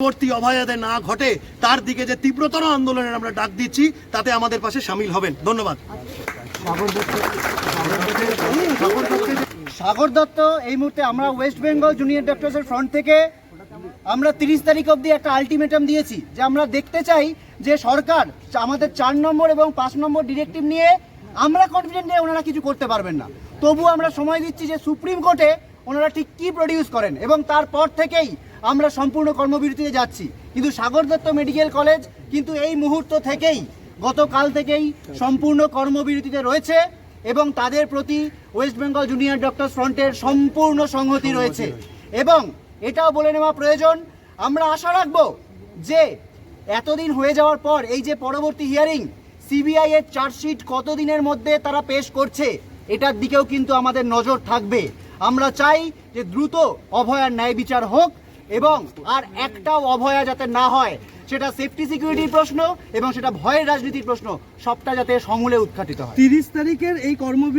পরবর্তী অভয়াদে না ঘটে, তার দিকে যে তীব্রতর আন্দোলনের আমরা ডাক দিচ্ছি, তাতে আমাদের পাশে সামিল হবেন। ধন্যবাদ। সাগর দত্ত, এই মুহূর্তে আমরা ওয়েস্ট বেঙ্গল জুনিয়র ডক্টরসের ফ্রন্ট থেকে। আমরা তিরিশ তারিখ অবধি একটা আলটিমেটাম দিয়েছি, যে আমরা দেখতে চাই যে সরকার আমাদের চার নম্বর এবং পাঁচ নম্বর ডিরেক্টিভ নিয়ে আমরা কনফিডেন্ট নিয়ে ওনারা কিছু করতে পারবেন না। তবু আমরা সময় দিচ্ছি যে সুপ্রিম কোর্টে ওনারা ঠিক কী প্রডিউস করেন? এবং তারপর থেকেই আমরা সম্পূর্ণ কর্মবিরতিতে যাচ্ছি। কিন্তু সাগর দত্ত মেডিকেল কলেজ কিন্তু এই মুহূর্ত থেকেই গতকাল থেকেই সম্পূর্ণ কর্মবিরতিতে রয়েছে এবং তাদের প্রতি ওয়েস্ট বেঙ্গল জুনিয়র ডক্টর ফ্রন্টের সম্পূর্ণ সংহতি রয়েছে। এবং এটাও বলে নেওয়া প্রয়োজন, আমরা আশা রাখব যে এতদিন হয়ে যাওয়ার পর এই যে পরবর্তী হিয়ারিং সিবিআই এর চার্জশিট কতদিনের মধ্যে তারা পেশ করছে, এটার দিকেও কিন্তু আমাদের নজর থাকবে। আমরা চাই যে দ্রুত অভয়ার ন্যায় বিচার হোক এবং আর একটাও অভয়া যাতে না হয়, সেটা সেফটি সিকিউরিটির প্রশ্ন এবং সেটা ভয়ের রাজনীতির প্রশ্ন, সবটা যাতে সমূলে উৎখাটিত হয়। তিরিশ তারিখের এই কর্মবিরতি